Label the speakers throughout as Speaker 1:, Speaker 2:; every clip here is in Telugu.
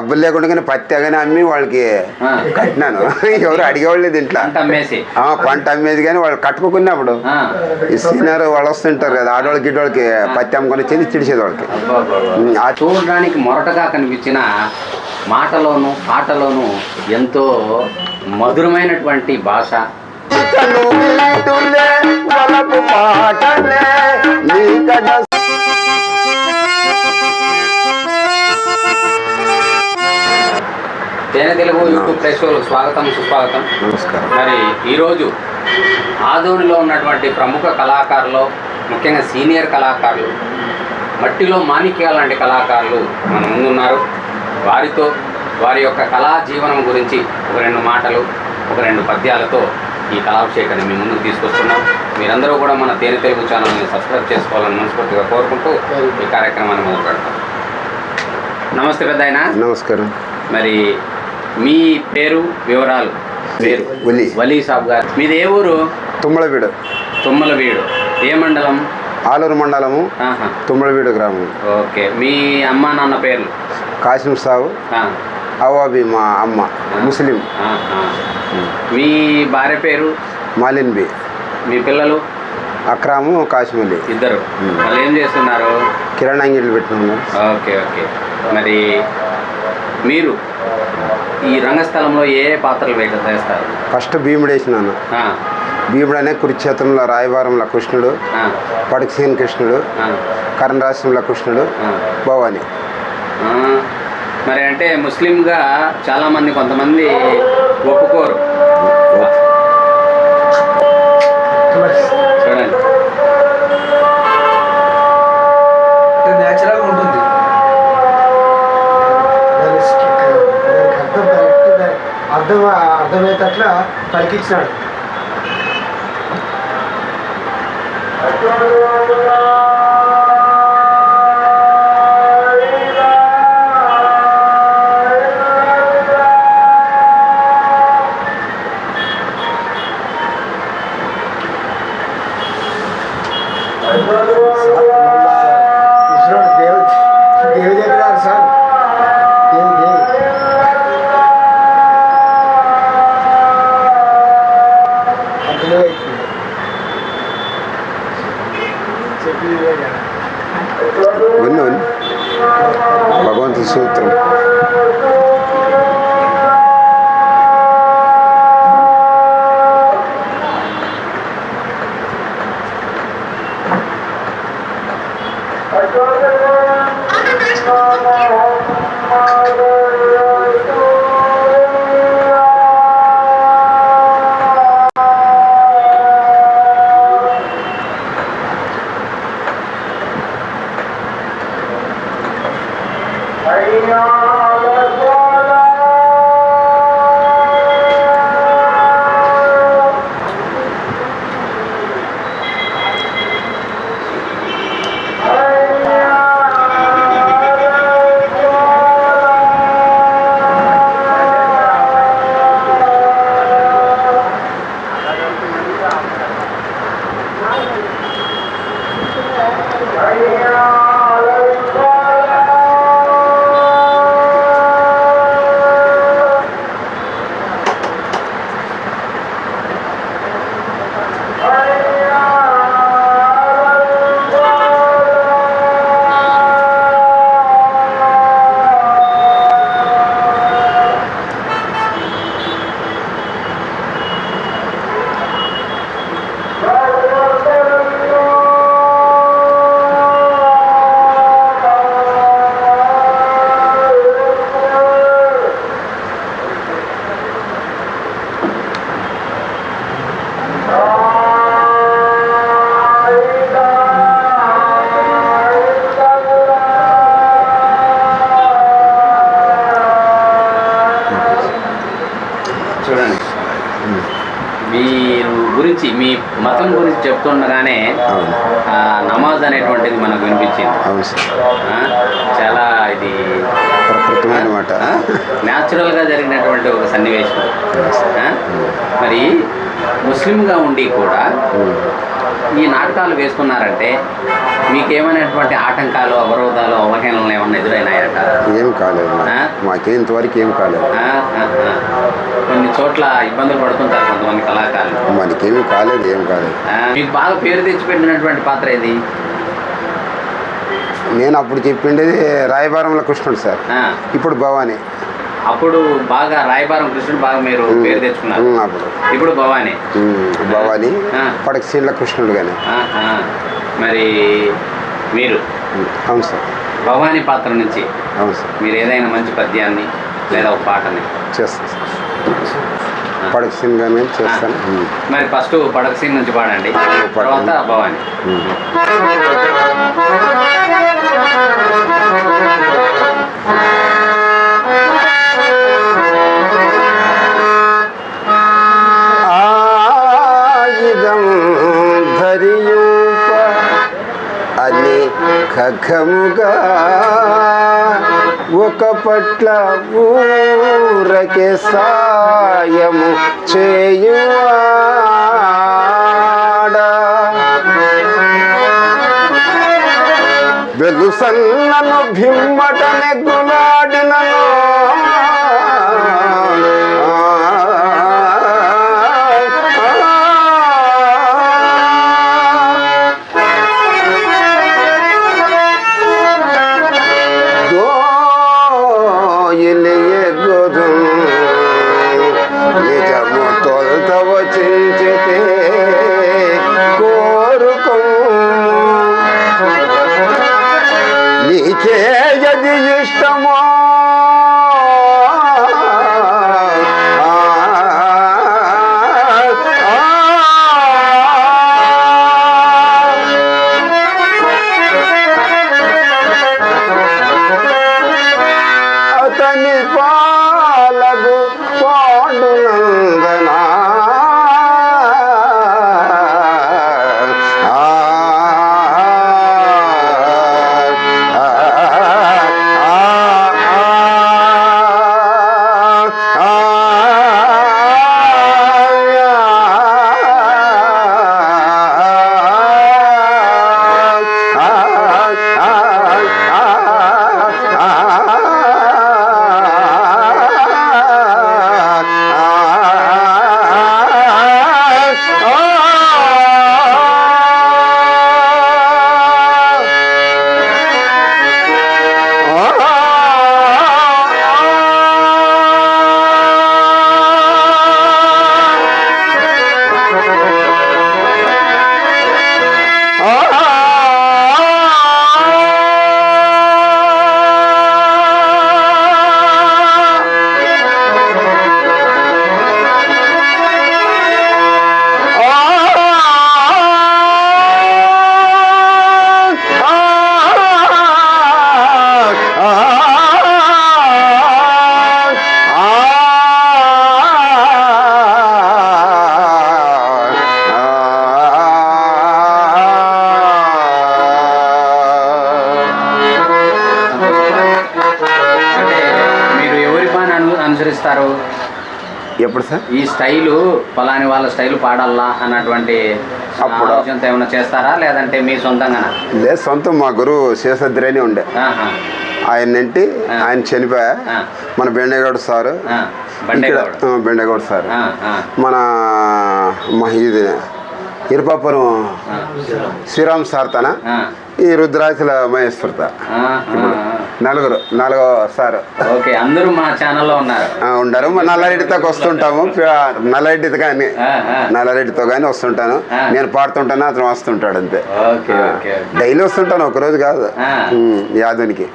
Speaker 1: డబ్బులు లేకుండా పత్తి కానీ అమ్మి వాళ్ళకి. కట్టినాను. ఎవరు అడిగేవాళ్ళు ఇంట్లో.
Speaker 2: పంట అమ్మేసి.
Speaker 1: ఆ, పంట అమ్మేది కానీ వాళ్ళు కట్టుకున్నప్పుడు. ఇస్తున్నారు వాళ్ళు వస్తుంటారు కదా ఆడవాళ్ళకి గిడ్డోళ్ళకి పత్తి అమ్ముకొని చెంది చిడిచేది వాళ్ళకి.
Speaker 2: చూడడానికి మొరటగా కనిపించిన మాటలోను పాటలోను ఎంతో మధురమైనటువంటి భాష.
Speaker 1: పాటలే
Speaker 2: తేనె తెలుగు యూట్యూబ్ ప్రేక్షకులకు స్వాగతం సుస్వాగతం.
Speaker 1: నమస్కారం.
Speaker 2: మరి ఈరోజు ఆదోనిలో ఉన్నటువంటి ప్రముఖ కళాకారులు ముఖ్యంగా సీనియర్ కళాకారులు మట్టిలో మాణిక్యాల లాంటి కళాకారులు మన ముందున్నారు. వారితో వారి యొక్క కళా జీవనం గురించి ఒక రెండు మాటలు ఒక రెండు పద్యాలతో ఈ కళాభిషేకాన్ని మీ ముందుకు తీసుకొస్తున్నాం. మీరందరూ కూడా మన తేనె తెలుగు ఛానల్ని సబ్స్క్రైబ్ చేసుకోవాలని మనస్ఫూర్తిగా కోరుకుంటూ ఈ కార్యక్రమాన్ని మొదలు పెడతాం నమస్తే పెద్ద
Speaker 1: నమస్కారం.
Speaker 2: మరి మీ పేరు వివరాలు. పేరు. వలీ. సాబ్ గారు. మీది ఏ ఊరు?
Speaker 1: తుమ్మలవీడు.
Speaker 2: తుమ్మలవీడు. ఏ మండలం?
Speaker 1: ఆలూరు మండలము.
Speaker 2: ఆహా.
Speaker 1: తుమ్మలవీడు గ్రామం
Speaker 2: ఓకే. మీ అమ్మ నాన్న పేర్లు?
Speaker 1: కాసిం సాగు
Speaker 2: ఆ,
Speaker 1: అవాబి మా అమ్మ. ముస్లిం.
Speaker 2: మీ భార్య పేరు?
Speaker 1: మాలిన్ బి.
Speaker 2: మీ పిల్లలు?
Speaker 1: అక్రాము కాశ్మీలి
Speaker 2: ఇద్దరు. వాళ్ళు ఏం చేస్తున్నారు?
Speaker 1: కిరాణా అంగిళ్ళు పెట్టినాము
Speaker 2: ఓకే ఓకే. మరి మీరు? ఈ రంగస్థలంలో ఏ ఏ పాత్రలు వేట చేస్తారు
Speaker 1: ఫస్ట్ భీముడు వేసినాను భీముడు అనే కురుక్షేత్రంలో రాయబారంలో కృష్ణుడు పడకసేని కృష్ణుడు
Speaker 2: ఆ,
Speaker 1: కరణరాశ్రంలో కృష్ణుడు. భవాని.
Speaker 2: మరి అంటే ముస్లింగా చాలామంది కొంతమంది ఒప్పుకోరు.
Speaker 3: అర్థం అర్థమయ్యేటట్ల పలికించినాడు
Speaker 1: జరిగినటువంటి ఒక సన్నివేశం? మరి ముస్లింగా ఉండి కూడా ఈ నాటకాలు వేస్తున్నారంటే మీకేమైనటువంటి ఆటంకాలు అవరోధాలు అవహేళనలు ఏమన్నా ఎదురైనాయట?
Speaker 2: ఏం కాలేదు.
Speaker 1: ఆ?
Speaker 2: మాకేం ఇంతవరకు ఏం కాలేదు.
Speaker 1: కొన్ని చోట్ల ఇబ్బందులు పడుతుంటారు కొంతమంది కళాకారులు.
Speaker 2: మనకేమీ కాలేదు ఏం కాలేదు.
Speaker 1: మీకు బాగా పేరు తెచ్చిపెట్టినటువంటి పాత్ర ఏది?
Speaker 2: నేను అప్పుడు చెప్పిండేది రాయబారంలో కృష్ణుడు సార్. ఇప్పుడు భవానీ.
Speaker 1: అప్పుడు బాగా రాయబారం కృష్ణుడు బాగా మీరు పేరు తెచ్చుకున్నారు.
Speaker 2: అప్పుడు.
Speaker 1: ఇప్పుడు భవానీ.
Speaker 2: భవానీ
Speaker 1: ఆ.
Speaker 2: పడకసీన్ల కృష్ణుడు కానీ.
Speaker 1: మరి మీరు?
Speaker 2: అవును సార్.
Speaker 1: భవానీ పాత్ర నుంచి
Speaker 2: అవును సార్.
Speaker 1: మీరు ఏదైనా మంచి పద్యాన్ని లేదా ఒక పాటని?
Speaker 2: చేస్తాను సార్. పడకసీన్ కానీ చేస్తాను.
Speaker 1: మరి ఫస్ట్ పడక సీన్ నుంచి పాడండి. తర్వాత భవానీ.
Speaker 2: ఉమ్. ఆయుధం ఖగముగా ఒక పట్ల ఊరకే సాయము చేయువాడా. వెలుసన్నను భిమ్మట
Speaker 1: గులాడిన అనుసరిస్తారు?
Speaker 2: ఎప్పుడు సార్?
Speaker 1: ఈ స్టైలు ఫలాని వాళ్ళ స్టైల్ పాడాలా అన్నటువంటి
Speaker 2: అప్పుడు-
Speaker 1: ఏమైనా చేస్తారా? లేదంటే మీ సొంతంగా
Speaker 2: లేదు సొంతం మా గురువు శేషద్రేని ఉండే. ఆయన ఏంటి? ఆయన చనిపోయా. మన బెండేగౌడ్ సారు.
Speaker 1: బండేగౌడ.
Speaker 2: సార్. మన ఇది ఇరుపాపురం శ్రీరామ్ సార్ తన ఈ రుద్రాచల మహేశ్వరత
Speaker 1: ఆ.
Speaker 2: నలుగురు నాలుగో సార్.
Speaker 1: ఓకే అందరూ మా ఛానల్లో ఉన్నారు.
Speaker 2: ఉండరు. నల్లారెడ్డితోకి వస్తుంటాము. నల్లారెడ్డితో కానీ. నల్లారెడ్డితో కానీ వస్తుంటాను. నేను పాడుతుంటాను అతను వస్తుంటాడు అంతే. డైలీ వస్తుంటాను ఒక రోజు కాదు యాదవునికి.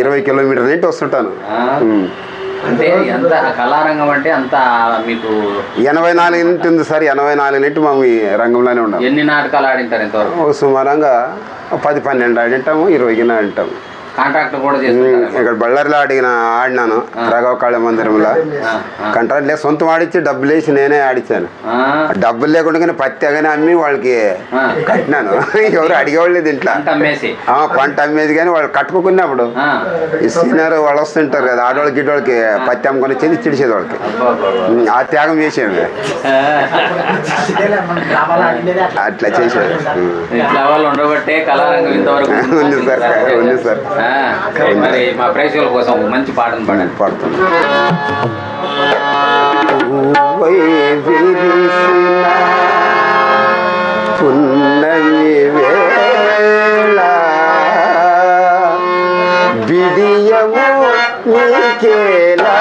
Speaker 2: ఇరవై కిలోమీటర్ నుండి వస్తుంటాను.
Speaker 1: అంటే ఎంత కళారంగం అంటే అంత మీకు
Speaker 2: ఎనభై నాలుగు నుండి ఉంది సార్ ఎనభై నాలుగు నుండి మేము ఈ రంగంలోనే ఉన్నాం.
Speaker 1: ఎన్ని నాటకాలు ఆడింటారు ఇంతవరకు?
Speaker 2: సుమారంగా పది పన్నెండు ఆడింటాము ఇరవై గిన్నె ఆడింటాము. కాంట్రాక్ట్ కూడా
Speaker 1: ఇక్కడ బళ్ళారిలో అడిగిన ఆడినాను రాఘవ కాళ మందిరంలో. కంట్రాక్ట్ లేదు సొంతం ఆడిచ్చి డబ్బులు వేసి నేనే ఆడిచ్చాను. డబ్బులు లేకుండా పత్తి కానీ అమ్మి వాళ్ళకి కట్టినాను. ఎవరు అడిగేవాళ్ళు
Speaker 2: అంత అమ్మేసి.
Speaker 1: ఆ, పంట అమ్మేది కానీ వాళ్ళు కట్టుకోకున్నప్పుడు.
Speaker 2: ఆ.
Speaker 1: ఈ సీనియర్ వాళ్ళు వస్తుంటారు కదా ఆడవాళ్ళకి గిడ్డోళ్ళకి పత్తి అమ్ముకొని చెంది చిడిచేది వాళ్ళకి
Speaker 2: అబ్బా, అబ్బా, అబ్బా.
Speaker 1: ఉమ్, ఆ త్యాగం చేసేవి
Speaker 2: ఆ.
Speaker 3: అట్లా.
Speaker 1: అట్లా చేసేది ఉమ్.
Speaker 2: ఇట్లా వాళ్ళు ఉండబట్టే కళారంగం ఇంతవరకు
Speaker 1: ఉంది సార్, ఉంది సార్.
Speaker 2: ఆ, మరి మా ప్రేక్షకుల కోసం ఒక మంచి పాటను పాడండి.
Speaker 1: విరిసిన పున్నమి వేళ బిడియము నీకేలా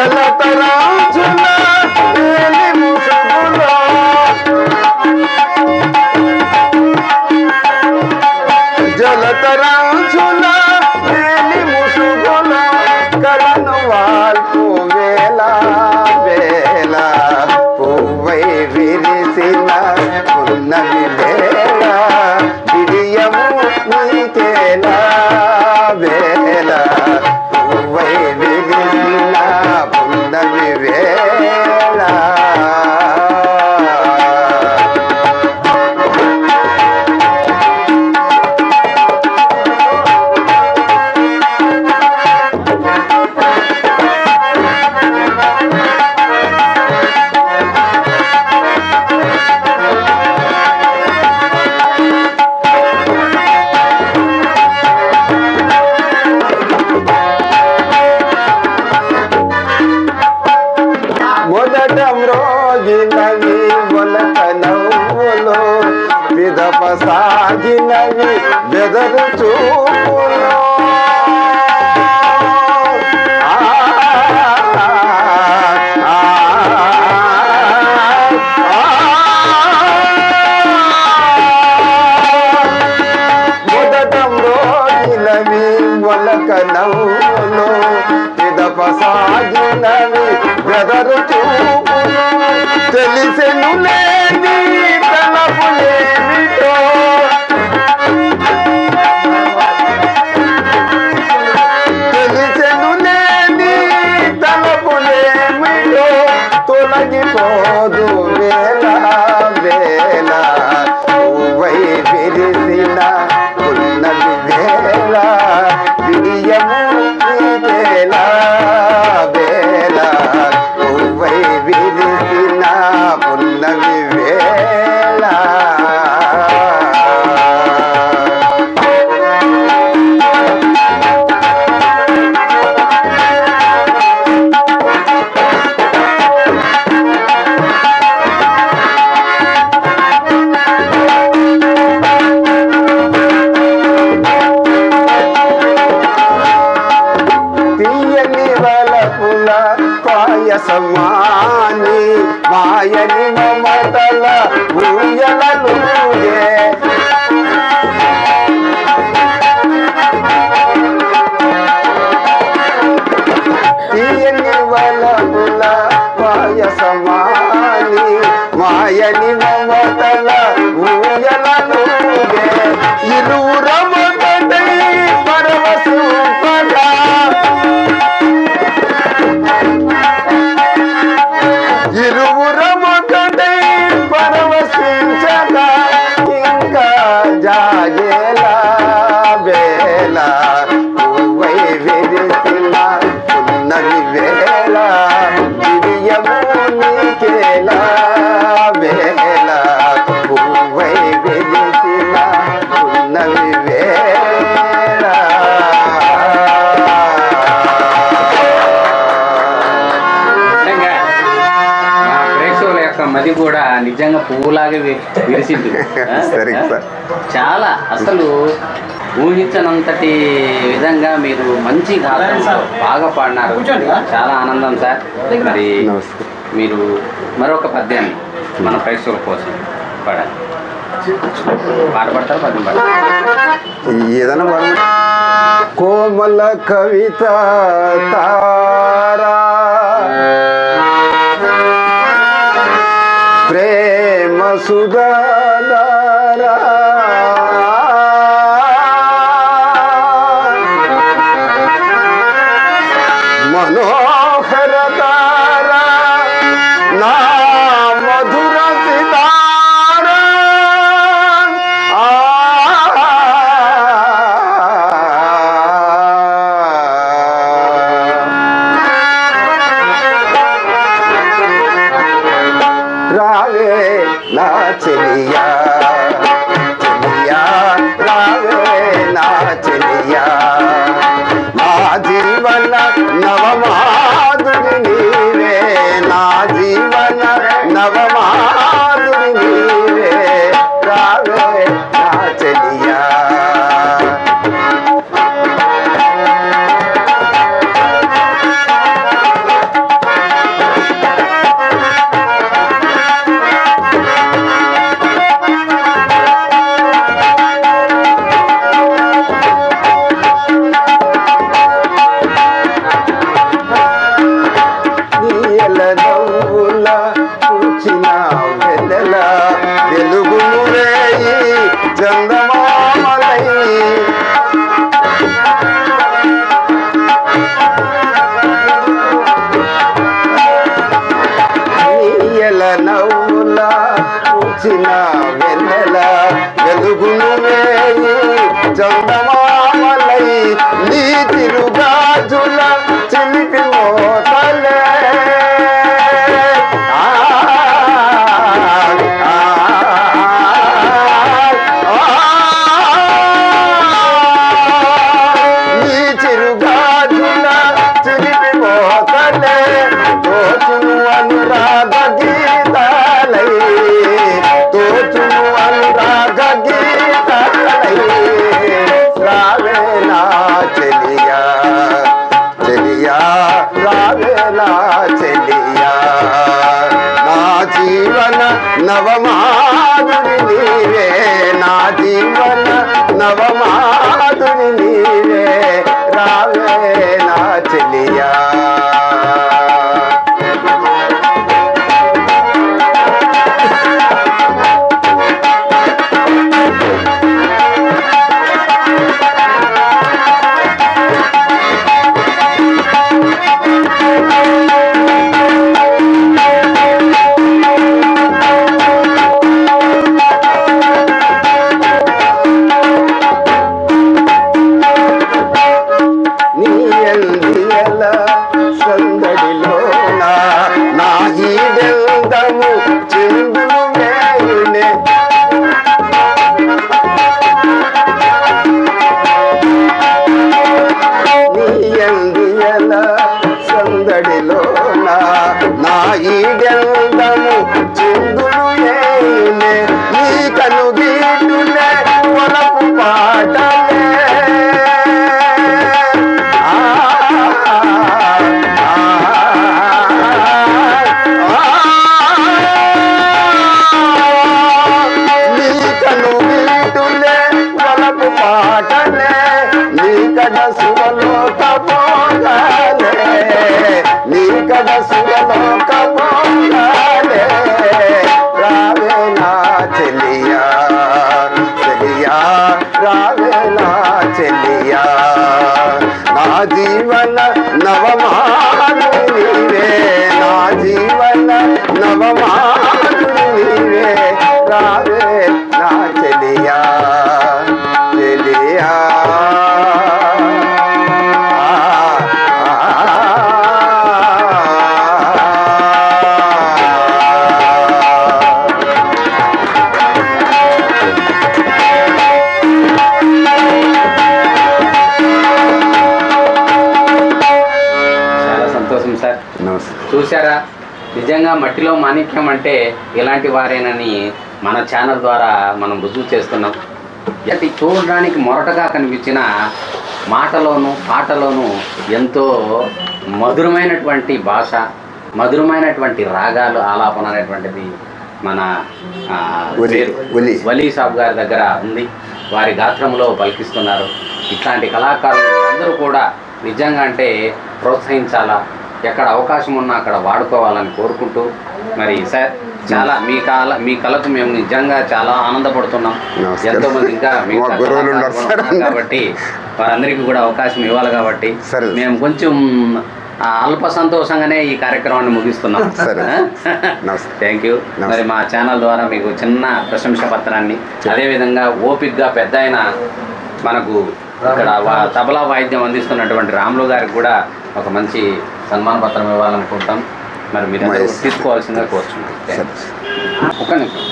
Speaker 1: జలతరాజుల సాగినవి బెదరు చూపులు తెలిసెను లేని నిజంగా పువ్వులాగే విరిసింది చాలా అసలు ఊహించనంతటి విధంగా మీరు మంచి బాగా పాడినారు. చాలా ఆనందం సార్. మరి మీరు మరొక పద్యాన్ని మన ప్రేక్షకుల కోసం పాడాలి. ఏదన్నా పద్యం
Speaker 4: ఏదైనా కోమల కవిత తారా
Speaker 1: সুদা to
Speaker 4: me,
Speaker 1: yeah.
Speaker 2: నిజంగా మట్టిలో మాణిక్యం అంటే ఇలాంటి వారేనని మన ఛానల్ ద్వారా మనం రుజువు చేస్తున్నాం. అది చూడడానికి మొరటగా కనిపించిన మాటలోను పాటలోను ఎంతో మధురమైనటువంటి భాష మధురమైనటువంటి రాగాలు ఆలాపన అనేటువంటిది మన. వలీ సాబ్ గారి దగ్గర ఉంది. వారి గాత్రంలో పలికిస్తున్నారు. ఇట్లాంటి కళాకారులు అందరూ కూడా నిజంగా అంటే ప్రోత్సహించాలా? ఎక్కడ అవకాశం ఉన్నా అక్కడ వాడుకోవాలని కోరుకుంటూ మరి సార్ చాలా మీ కళ మీ కళకు మేము నిజంగా చాలా ఆనందపడుతున్నాం. ఎంతో మంది ఇంకా మీ
Speaker 1: మా గురువులు ఉన్నారు సార్.
Speaker 2: కాబట్టి వారందరికీ కూడా అవకాశం ఇవ్వాలి కాబట్టి. మేము కొంచెం ఆ, అల్ప సంతోషంగానే ఈ కార్యక్రమాన్ని ముగిస్తున్నాం
Speaker 1: సరే. నమస్తే.
Speaker 2: Thank you. మరి మా ఛానల్ ద్వారా మీకు చిన్న ప్రశంస పత్రాన్ని అదేవిధంగా ఓపిక్గా పెద్ద ఆయన మనకు ఇక్కడ తబలా వాయిద్యం అందిస్తున్నటువంటి రాములు గారికి కూడా ఒక మంచి సన్మాన పత్రం ఇవ్వాలనుకుంటాం మరి మీరు. తీసుకోవాల్సిందిగా కోరుచున్నాం
Speaker 1: సరే
Speaker 2: ఒక్క నిమిషం.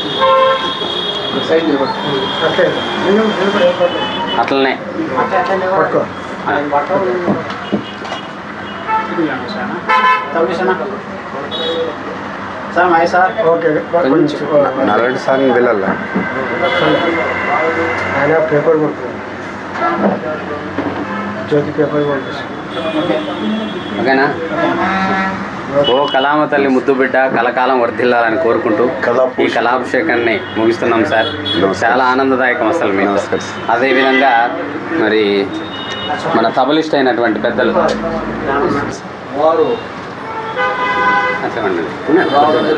Speaker 2: అట్లనే.
Speaker 1: నల్లటి సార్
Speaker 3: ఆయన పేపర్ కొడుతుంది జ్యోతి పేపర్ కొడుతుంది
Speaker 2: ఓకేనా? ఓ కళామ తల్లి ముద్దు బిడ్డ కలకాలం వర్ధిల్లాలని కోరుకుంటూ ఈ కళాభిషేకాన్ని ముగిస్తున్నాం సార్. చాలా ఆనందదాయకం అసలు
Speaker 1: సార్.
Speaker 2: అదేవిధంగా మరి మన తబలిస్ట్ అయినటువంటి పెద్దలు.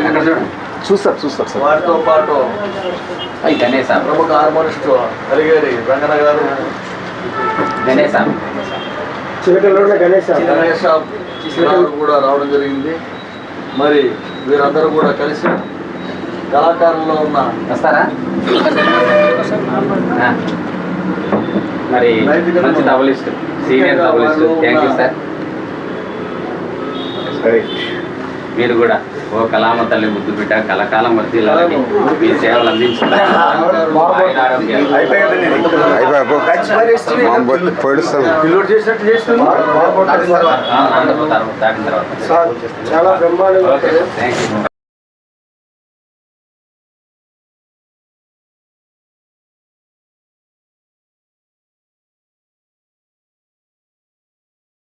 Speaker 2: అక్కడ చూడండి.
Speaker 1: చూస్తారు చూస్తారు సార్.
Speaker 5: వారితో పాటు
Speaker 2: గణేశ.
Speaker 5: ప్రముఖ హార్మోనిస్ట్ అలిగేరి రంగన గారు.
Speaker 2: గణేశ.
Speaker 3: చిలకలో గణేష్
Speaker 5: గణేష్ గారు కూడా రావడం జరిగింది. మరి వీరందరూ కూడా కలిసి కళాకారుల్లో ఉన్న
Speaker 2: వస్తారా. మరి మంచి tablist senior tablist. Thank you sir మీరు కూడా. ఓ కళామ తల్లి ముద్దు బిడ్డ కలకాలం వర్తిల్లాలని మీ సేవలు అందించాలని